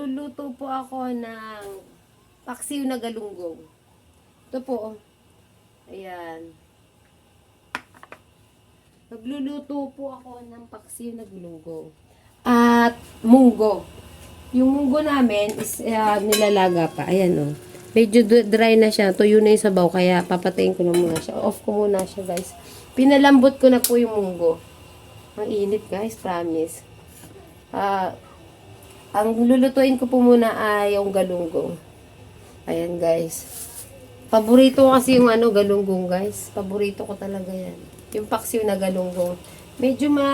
Magluluto po ako ng paksiw na galunggong. Ito po. Ayan. Magluluto po ako ng paksiw na galunggong. At munggo. Yung munggo namin is ah, nilalaga pa. Ayan o. Oh. Medyo dry na siya. Tuyo na yung sabaw. Kaya papatayin ko na muna siya. Off ko muna siya guys. Pinalambot ko na po yung munggo. Ang init guys. Promise. Ah, ang lulutuin ko po muna ay yung galunggong. Ayan guys. Paborito ko kasi yung ano, galunggong guys. Paborito ko talaga yan. Yung paksiw na galunggong. Medyo ma...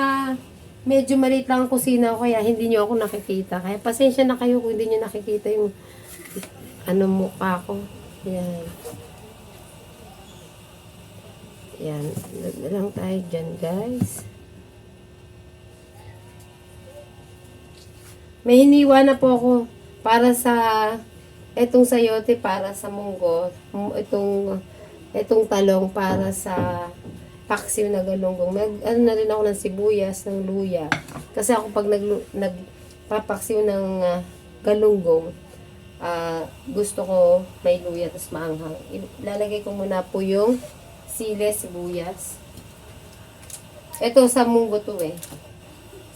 Medyo maliit lang ang kusina ko kaya hindi nyo ako nakikita. Kaya pasensya na kayo kung hindi nyo nakikita yung ano mukha ko. Yan. Yan. Lalo lang tayo dyan guys. May hiniwa na po ako para sa etong sayote para sa munggo, itong itong talong para sa paksiw na galunggong. Mag, ano na rin ako ng sibuyas, ng luya. Kasi ako pag nag, nagpapaksiw ng ah, galunggong, ah, gusto ko may luya tapos maanghang. Ilalagay ko muna po yung sile, sibuyas. Ito sa munggo to eh.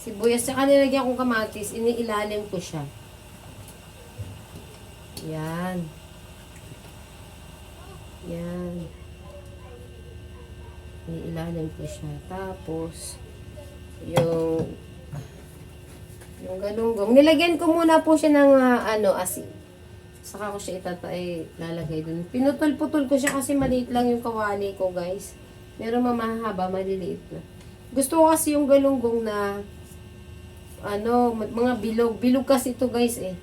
Sibuyas, tsaka nilagyan kong kamatis, iniilalim ko siya. Yan. Yan. Iniilalim ko siya. Tapos, yung yung galunggong. Nilagyan ko muna po siya ng ah, ano, asin. Saka ko siya itatay, lalagay dun. Pinutol-putol ko siya kasi maliit lang yung kawali ko, guys. Meron mamahaba, maliliit na. Gusto ko kasi yung galunggong na ano, mga bilog. Bilog kasi ito, guys, eh.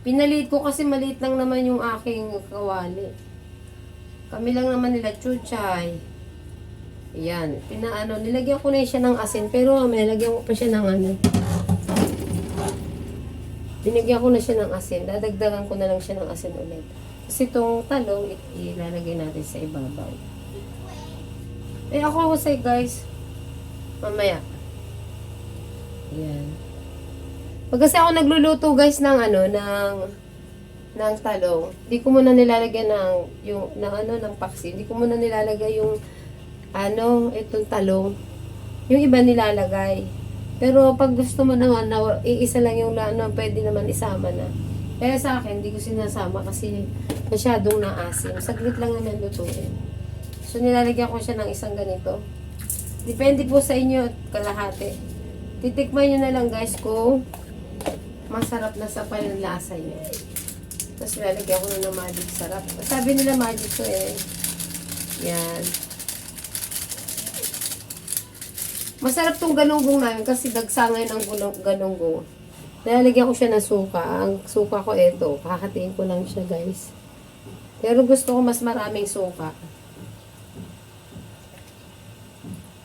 Pinaliit ko kasi maliit lang naman yung aking kawali. Kami lang naman nila chuchay. Yan. Pinaano, nilagyan ko na siya ng asin. Pero nilagyan ko pa siya ng ano. Binigyan ko na siya ng asin. Dadagdagan ko na lang siya ng asin ulit. Kasi itong talong, ilalagay natin sa ibabaw. Eh ako say guys. Mamaya. Yan. Pag kasi ako nagluluto guys ng ano, ng ng talong, di ko muna nilalagyan ng yung ng ano ng paksi. Di ko muna nilalagay yung ano, itong talong. Yung iba nilalagay. Pero pag gusto mo naman na iisa lang yung ano, pwede naman isama na. Kaya sa akin, hindi ko sinasama kasi masyadong naasim. Saglit lang naman lutuin. So nilalagyan ko siya ng isang ganito. Depende po sa inyo at kalahati. Titikman nyo na lang guys kung masarap na sa panlasa nyo. Tapos lalagyan ko na ng magic sarap. Sabi nila magic to eh. Yan. Masarap tong galunggong namin kasi dagsangay ng gulong, galunggong. Nilalagyan ko siya ng suka. Ang suka ko ito. Kakatiin ko lang siya guys. Pero gusto ko mas maraming suka.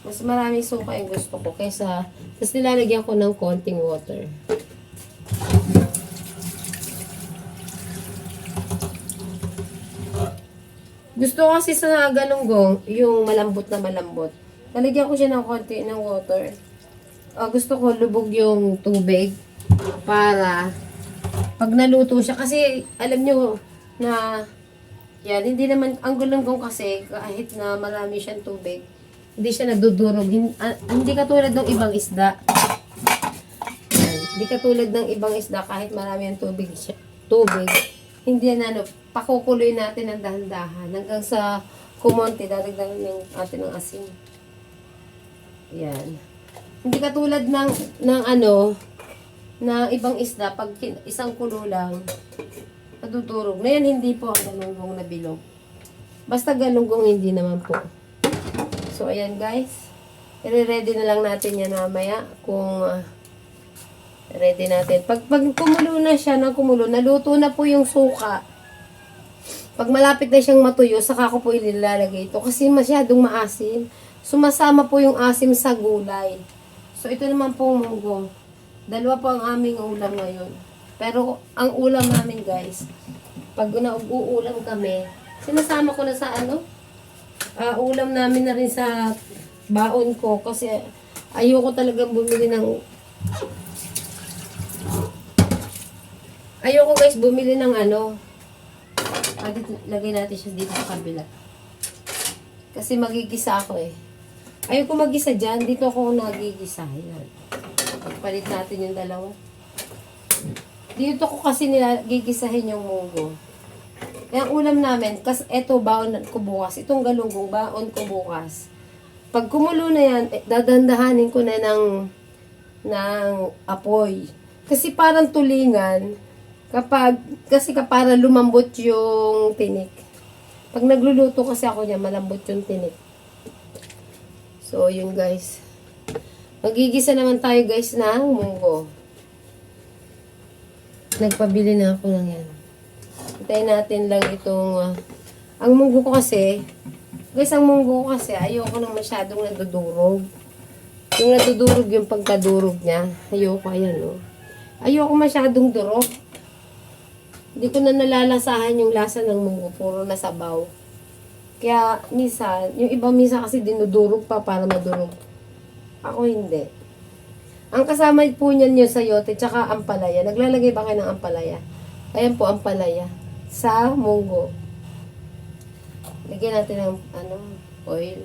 Mas maraming suka yung gusto ko kaysa tapos nilalagyan ko ng konting water. Gusto ko kasi sa galunggong, yung malambot na malambot. Nalagyan ko siya ng konti ng water. Ah, gusto ko lubog yung tubig para pag naluto siya. Kasi alam nyo na yan, hindi naman, ang galunggong kasi kahit na marami siyang tubig, hindi siya nagdudurog. Ah, hindi katulad ng ibang isda. Hindi katulad ng ibang isda kahit marami ang tubig siya, tubig. Hindi yan ano, pakukuloy natin ng dahan-dahan hanggang sa kumonti, dadagdagan ng atin ng asin. Yan. Hindi katulad ng, ng ano, na ibang isda, pag isang kulo lang, nadudurog. Na hindi po ang galunggong na bilog. Basta galunggong, hindi naman po. So, ayan guys. I-ready na lang natin yan mamaya kung ah, ready natin. Pag, pag kumulo na siya ng kumulo, naluto na po yung suka. Pag malapit na siyang matuyo, saka ko po ililalagay ito. Kasi masyadong maasim. Sumasama po yung asim sa gulay. So, ito naman po munggo. Dalawa po ang aming ulam ngayon. Pero, ang ulam namin guys, pag nag-uulam kami, sinasama ko na sa ano, ah, ulam namin na rin sa baon ko kasi ayoko talagang bumili ng Ayoko guys bumili ng ano. Dito, lagay natin siya dito sa kabila. Kasi magigisa ako eh. Ayoko magisa dyan. Dito ako nagigisa. Yan. Palit natin yung dalawa. Dito ko kasi nila gigisahin yung munggo. Ang ulam namin, kas eto baon ko bukas. Itong galunggong baon ko bukas. Pag kumulo na yan, eh, dadandahanin ko na ng ng apoy. Kasi parang tulingan, kapag, kasi ka para lumambot yung tinik. Pag nagluluto kasi ako niya, malambot yung tinik. So, yun guys. Magigisa naman tayo guys ng munggo. Nagpabili na ako ng yan. Hintayin natin lang itong, ah, ang munggo ko kasi, guys, ang munggo ko kasi, ayoko nang masyadong nadudurog. Yung nadudurog yung pagkadurog niya, ayoko, ayan, oh. Ayoko masyadong durog. Hindi ko na nalalasahan yung lasa ng munggo, puro nasabaw. Kaya, minsan, yung iba minsan kasi dinudurog pa para madurog. Ako hindi. Ang kasama po niyan yung sayote, tsaka ampalaya. Naglalagay ba kayo ng ampalaya? Ayan po, ampalaya. Sa munggo. Lagyan natin ng ano, oil.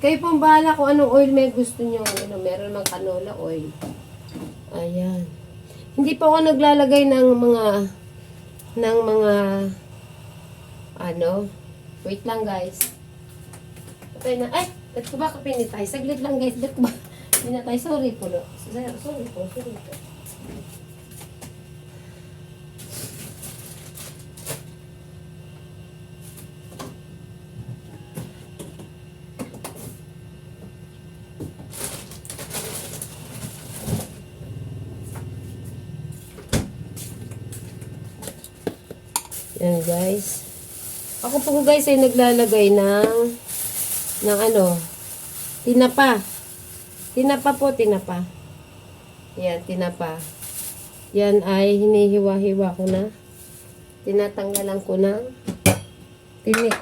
Kayo pong bahala kung anong oil may gusto nyo. Ano, meron mang canola oil. Ayan. Hindi pa ako naglalagay ng mga ng mga ano, wait lang guys. Patay na, ay, ba't ko ba kapinitay? Saglit lang guys, ba't ko ba pinatay? Sorry po, sorry po, sorry po. Yan guys. Ako po guys ay naglalagay ng ng ano, tinapa. Tinapa po, tinapa. Yan, tinapa. Yan ay hinihiwa-hiwa ko na. Tinatanggalan ko ng tinik.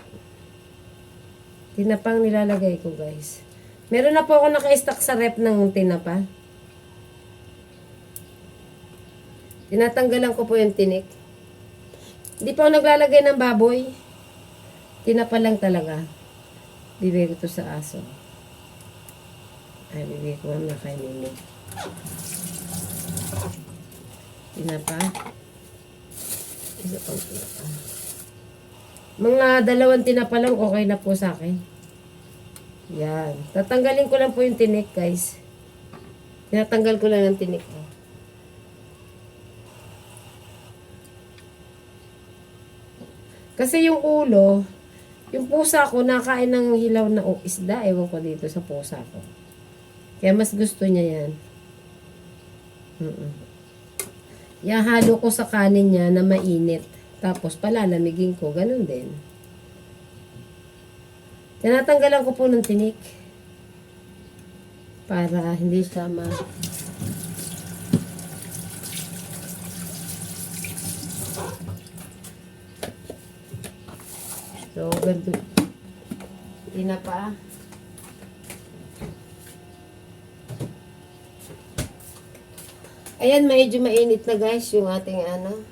Tinapang nilalagay ko guys. Meron na po ako naka-stack sa rep ng tinapa. Tinatanggalan ko po yung tinik. Hindi pa ako naglalagay ng baboy. Tinapa lang talaga. Bibigay ko to sa aso. Ay, bibigay ko na kay Mimi. Tinapa. Isa pang tinapa. Mga dalawang tinapa lang, okay na po sa akin. Yan. Tatanggalin ko lang po yung tinik, guys. Tinatanggal ko lang ng tinik. Oh. Kasi yung ulo, yung pusa ko nakain ng hilaw na o isda. Ewan ko dito sa pusa ko. Kaya mas gusto niya yan. Mm Yahalo ko sa kanin niya na mainit. Tapos palalamigin ko. Ganun din. Tinatanggalan ko po ng tinik. Para hindi siya ma... So, ganito. Tinapa. Ayan, medyo mainit na guys yung ating ano.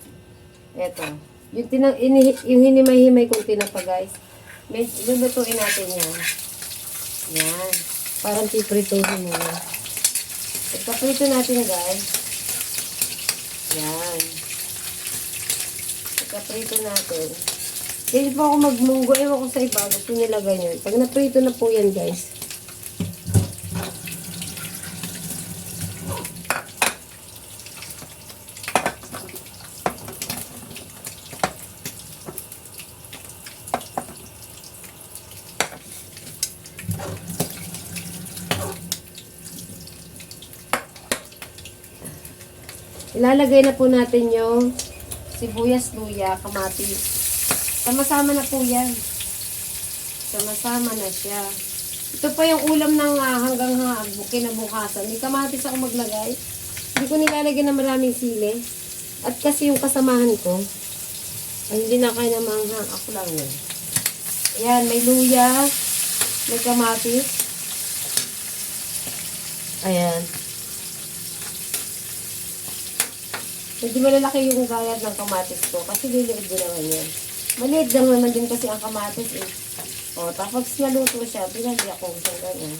Eto. Yung, tinang, ini, yung hinimay-himay kong tinapa guys. Medyo lulutuin natin yan. Yan. Parang piprituhin mo. Pagkaprito natin guys. Yan. Pagkaprito natin. Hindi pa ako magmunggo. Ewan ko sa iba. Gusto nila ganyan. Pag naprito na po yan, guys. Ilalagay na po natin yung sibuyas, luya, kamatis. Sama-sama na po yan. Sama-sama na siya. Ito pa yung ulam ng ah, hanggang uh, kinabukasan. May kamatis ako maglagay. Hindi ko nilalagay ng maraming sili. At kasi yung kasamahan ko, ay hindi na kaya namang ha, ako lang yun. Ayan, may luya, may kamatis. Ayan. Medyo malalaki yung gayat ng kamatis ko kasi liliit din naman yan. Maliit lang naman din kasi ang kamatis eh. O, tapos naluto siya, pinali ako sa ganyan.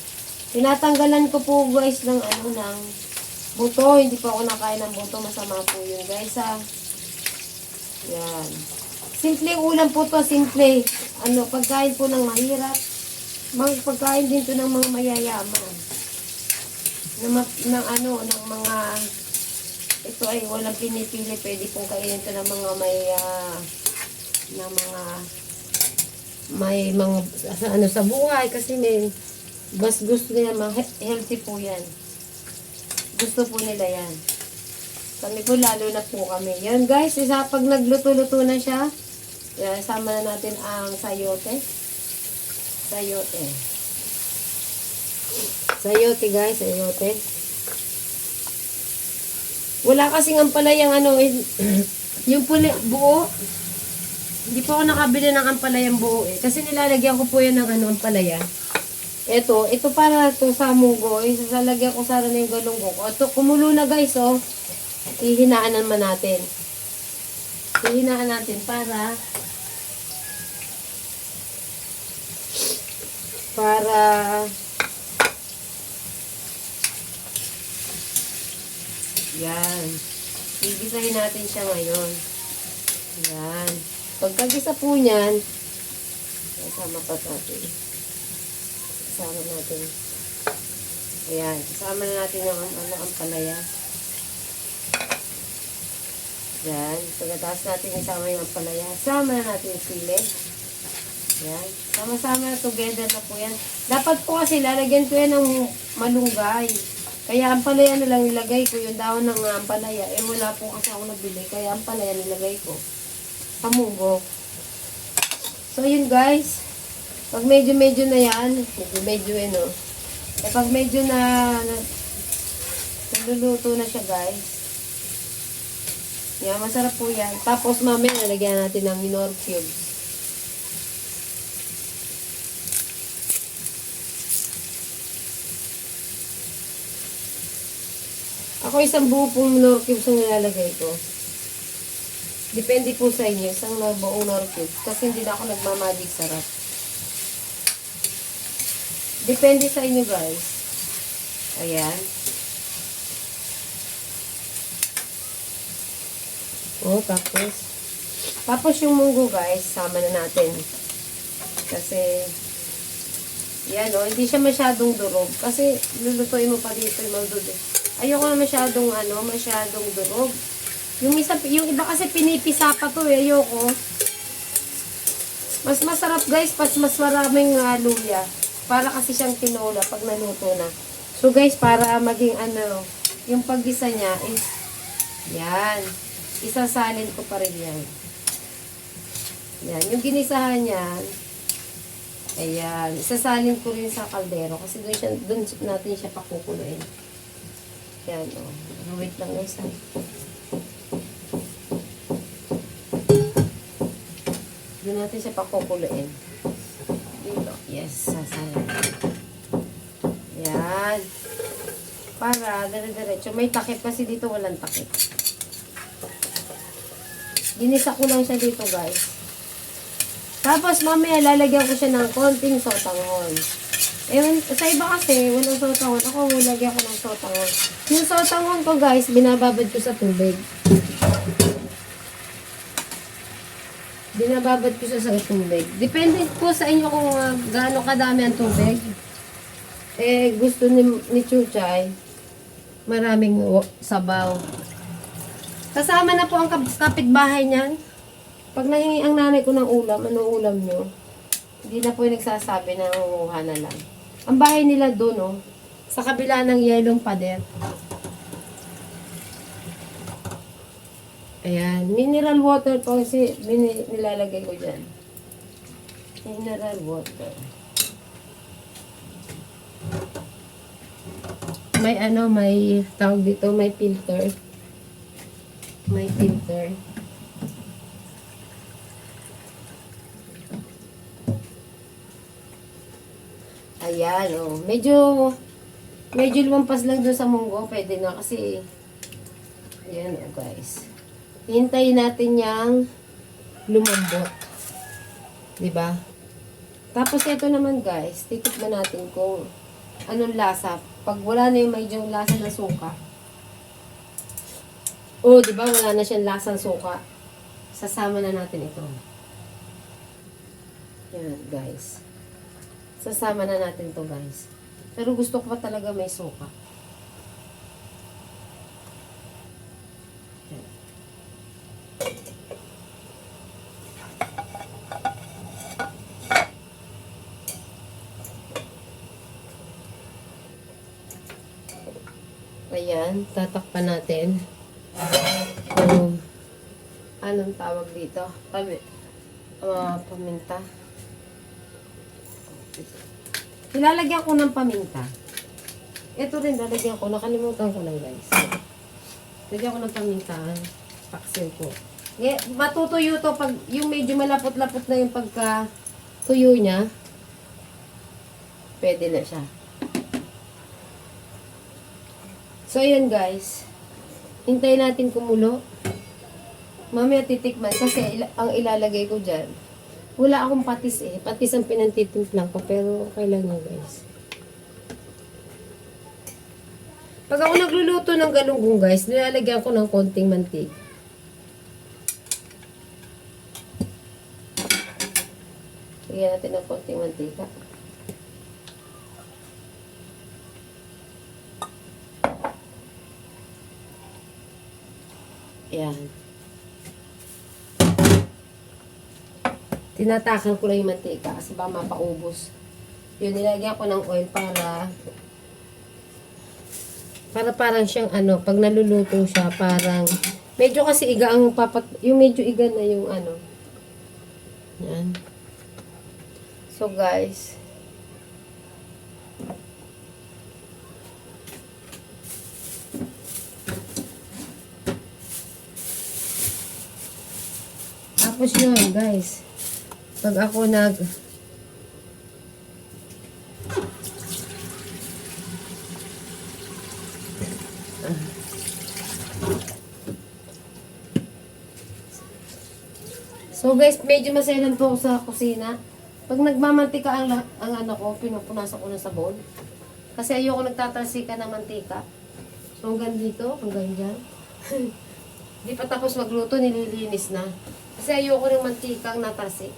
Tinatanggalan ko po guys ng ano, ng buto. Hindi po ako nakain ng buto. Masama po yun guys ha. Yan. Simple ulam po to, simple. Ano, pagkain po ng mahirap. Mga pagkain din to ng mga mayayaman. Ma- ng ano, ng mga ito ay walang pinipili. Pwede pong kainin to ng mga may ah, ng mga may mga ano sa buhay kasi may mas gusto nila mga he- healthy po yan. Gusto po nila yan. Kami po lalo na po kami. Yan guys, isa pag nagluto-luto na siya, yan, sama na natin ang sayote. Sayote. Sayote guys, sayote. Wala kasing ang palayang ano, eh, yung buo. Hindi po ako nakabili ng ampalayang buo eh. Kasi nilalagyan ko po yan ng ano, ampalaya. Ito, ito para to sa munggo. Isasalagyan ko sana na yung galunggo ko. Ito, kumulo na guys, oh. Hihinaan naman natin. Hihinaan natin para para yan. Gigisahin natin siya ngayon. Yan. Pagkagisa po niyan, kasama pa natin. Kasama natin. Ayan. Kasama na natin yung ano, ang palaya. Yan. Pagkatapos natin isama yung palaya. Sama na natin yung sili. Yan. Sama-sama together na po yan. Dapat po kasi lalagyan ko yan ng malunggay. Kaya ang palaya na lang nilagay ko, yung dahon ng uh, palaya. Eh wala po kasi ako nagbili. Kaya ang palaya nilagay ko. Kamugo. So yun guys. Pag medyo-medyo na yan, medyo-medyo eh no. Eh pag medyo na, na naluluto na siya guys. Yan, masarap po yan. Tapos mamaya nalagyan natin ng minor cubes. Ako isang buo pong minor cubes ang nilalagay ko. Depende po sa inyo, isang buong minor cubes. Kasi hindi na ako nagmamagic sarap. Depende sa inyo guys. Ayan. Oh, tapos. Tapos yung munggo guys, sama na natin. Kasi, yan o, hindi siya masyadong durog. Kasi, lulutuin mo pa dito yung magdudu. Ayoko na masyadong, ano, masyadong durog. Yung, isa, yung iba kasi pinipisa pa to eh, ayoko. Mas masarap guys, pas mas maraming uh, luya. Para kasi siyang tinola pag naluto na. So guys, para maging ano, yung paggisa niya is, yan. Isasalin ko pa rin yan. Yan. Yung ginisahan niyan, ayan. Isasalin ko rin sa kaldero kasi doon, siya, doon natin siya pakukuluin. Yan, o. Oh. Wait lang guys, ha. Doon natin siya pakukuluin. Dito. Yes, sasalin. Yan. Para, dire-diretso. May takip kasi dito walang takip. Ginisa ko lang siya dito, guys. Tapos, mamaya, lalagyan ko siya ng konting sotanghon. Ewan, sa iba kasi, walang sotanghon. Ako, lagyan ko ng sotanghon. Yung sotanghon ko, guys, binababad ko sa tubig. Binababad ko siya sa tubig. Depende po sa inyo kung uh, gaano kadami ang tubig. Eh, gusto ni, ni Chuchay, maraming sabaw. Kasama na po ang kap- kapitbahay niyan. Pag nahingi ang nanay ko ng ulam, ano ulam nyo? Hindi na po yung nagsasabi na nangunguha na lang. Ang bahay nila doon, oh, sa kabila ng yelong pader. Ayan, mineral water po kasi nilalagay ko dyan. Mineral water. May ano, may tawag dito, may filter. May filter. Ayan, oh. Medyo, medyo lumampas lang doon sa munggo. Pwede na kasi, ayan, oh, guys. Hintayin natin yang lumambot. ba? Tapos ito naman guys, titikman natin kung anong lasa. Pag wala na yung medyo lasa ng suka. Oh, 'di ba? Wala na siyang lasang suka. Sasama na natin ito. Yan, guys. Sasama na natin to guys. Pero gusto ko pa talaga may suka. Yan. Ayan, tatakpan natin. Kung anong tawag dito? Pami, uh, paminta. Ilalagyan ko ng paminta. Ito rin, lalagyan ko. Nakalimutan ko lang, guys. Lagyan ko ng paminta. Paksin ko. Yeah, matutuyo to pag yung medyo malapot-lapot na yung pagka tuyo niya. Pwede na siya. So, ayan guys. Hintayin natin kumulo. Mamaya titikman kasi ila- ang ilalagay ko dyan. Wala akong patis eh. Patis ang pinantitimplang ko pero okay lang yun guys. Pag ako nagluluto ng galunggong guys, nilalagyan ko ng konting mantig. Lagyan natin ng konting mantika. Yan. Tinatakan ko lang yung mantika kasi baka mapaubos. Yun, nilagyan ko ng oil para para parang siyang ano, pag naluluto siya, parang medyo kasi iga ang papat, yung medyo iga na yung ano. Yan. So guys, Tapos yun, guys. Pag ako nag... So guys, medyo maselan po ako sa kusina. Pag nagmamantika ang, ang ano ko, pinupunasan ko ng sabon. Kasi ayoko nagtatalsika ng mantika. So hanggang dito, hanggang dyan. Di pa tapos magluto, nililinis na. Kasi ayoko ng mantikang natasik.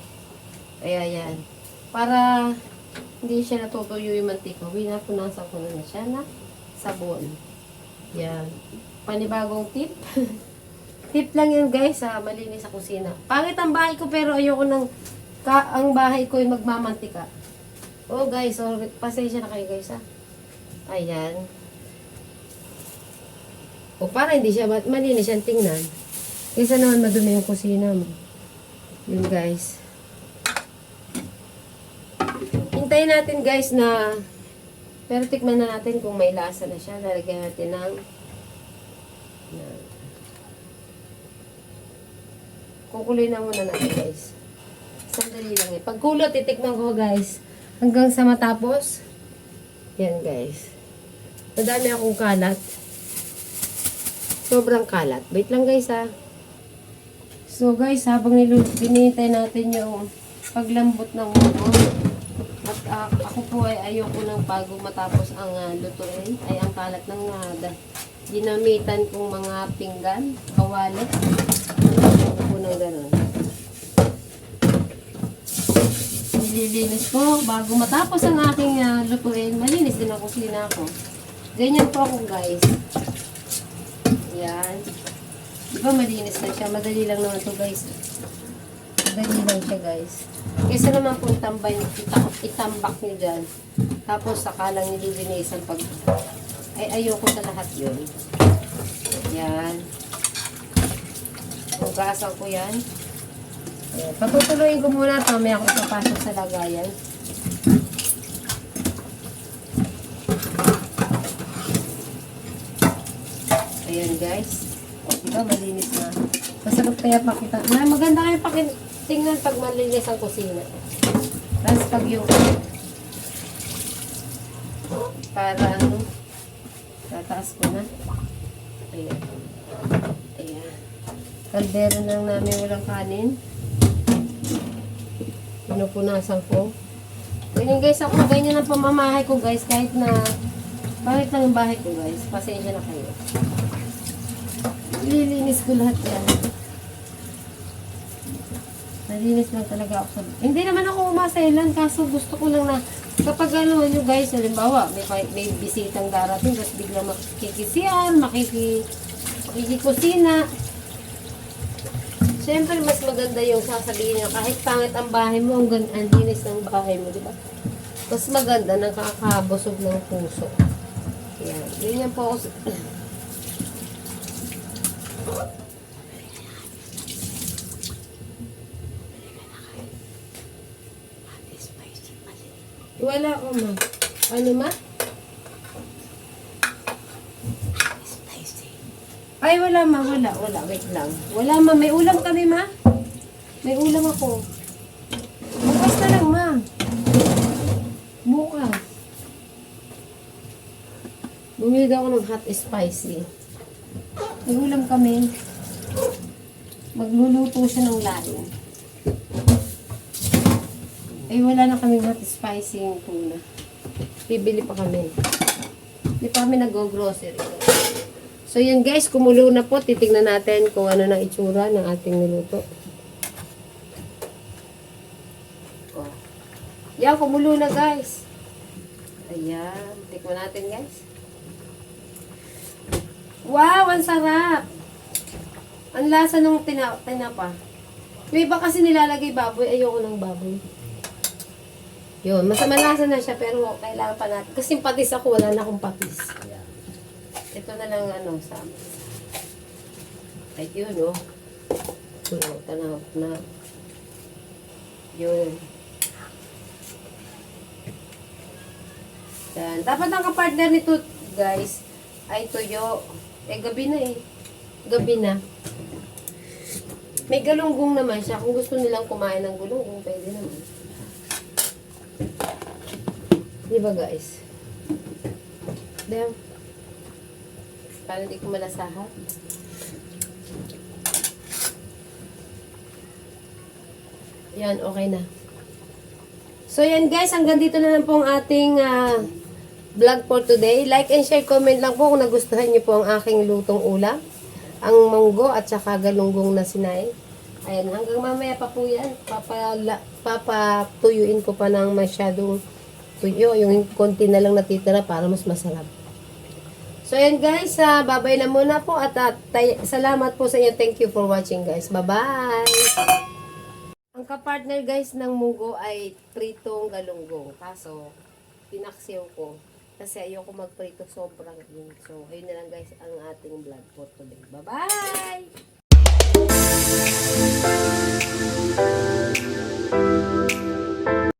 Kaya yan. Para hindi siya natutuyo yung mantika, winapunasan ko na, na siya na sabon. Yan. Panibagong tip. tip lang yun guys, sa malinis sa kusina. Pangit ang bahay ko pero ayoko ng ka, ang bahay ko ay magmamantika. Oh guys, sorry. Pasensya na kayo guys ha. Ayan. O para hindi siya ma- malinis siyang tingnan. Kaysa naman madumi yung kusina mo. Yun guys. Hintayin natin guys na pero tikman na natin kung may lasa na siya. Lalagyan natin ng kukuloy na muna natin guys. Sandali lang eh. Pagkulo, titikman ko guys. Hanggang sa matapos. Yan guys. Madami akong kalat. Sobrang kalat. Wait lang guys ha. So guys, habang binintay natin yung paglambot ng ulo. At ah, ako po ay ayoko ng bago matapos ang uh, lutuin. Ay ang kalat ng uh, ginamitan kong mga pinggan, kawali. Ayoko po ng ganun. Nililinis ko bago matapos ang aking uh, lutuin. Malinis din ang kusina ko. Ganyan po ako guys. Yan. Di malinis na siya? Madali lang naman to guys. Madali lang siya guys. Kaysa naman kung tambay, ita- itambak nyo dyan. Tapos saka lang nililinisan pag... Ay, ayoko sa lahat yun. Yan. Hugasan ko yan. Ayan. Patutuloyin ko muna ito. May ako ipapasok sa lagayan. Ayan guys. Diba malinis na. Masarap kaya pakita. Na, maganda kayo pakin tingnan pag malinis ang kusina. Tapos pag yung para ano tataas ko na. Ayan. Ayan. Kaldero lang namin walang kanin. Pinupunasan ko. Ganyan guys, ako ganyan ang pamamahay ko guys, kahit na bakit lang ang bahay ko guys, pasensya na kayo. Lilinis ko lahat yan. Nalinis lang talaga ako. Hindi naman ako umasailan, kaso gusto ko lang na kapag ano nyo guys, halimbawa, may, may bisitang darating, tapos bigla makikisiyan, makiki, makikikusina. Siyempre, mas maganda yung sasabihin nyo, kahit pangit ang bahay mo, ang, ang linis ng bahay mo, di ba? Mas maganda, nakakabusog ng puso. Yan, ganyan po ako. Wala ko, ma. Ano, ma? Ay, wala, ma. Wala, wala. Wait lang. Wala, ma. May ulam kami, ma. May ulam ako. Bukas na lang, ma. Bukas. Bumili daw ako ng hot spicy. May ulam kami. Magluluto siya ng laing. Ay, wala na kaming hot spicy yung tuna. Bibili pa kami. Hindi pa kami nag-grocery. So, yan guys, kumulo na po. Titignan natin kung ano na itsura ng ating niluto. Oh. Yan, kumulo na guys. Ayan. Tikman natin guys. Wow, ang sarap! Ang lasa nung tina tinapa. May iba kasi nilalagay baboy. Ayoko ng baboy. Yun, masama lasa na siya pero kailangan pa natin. Kasi patis ako, wala na akong patis. Ito na lang ano sa Ay, yun oh. Tanaw na. Yun. Yan. Dapat ang kapartner nito, guys, ay tuyo. Eh, gabi na eh. Gabi na. May galunggong naman siya. Kung gusto nilang kumain ng galunggong, pwede naman. Di ba guys? Dem. Para hindi ko malasahan. Yan, okay na. So yan guys, hanggang dito na lang po ang ating ah, vlog for today. Like and share, comment lang po kung nagustuhan niyo po ang aking lutong ulam. Ang munggo at saka galunggong na sinay. Ayan, hanggang mamaya pa po yan. Papala, papatuyuin ko pa ng masyadong tuyo. Yung konti na lang natitira para mas masarap. So yan guys, ah, babay na muna po at tay- salamat po sa inyo. Thank you for watching guys. Bye-bye! Ang kapartner guys ng munggo ay pritong galunggong. Kaso, pinaksiw ko. Kasi ayoko magprito sobrang in. So, ayun na lang guys ang ating vlog for today. Bye-bye!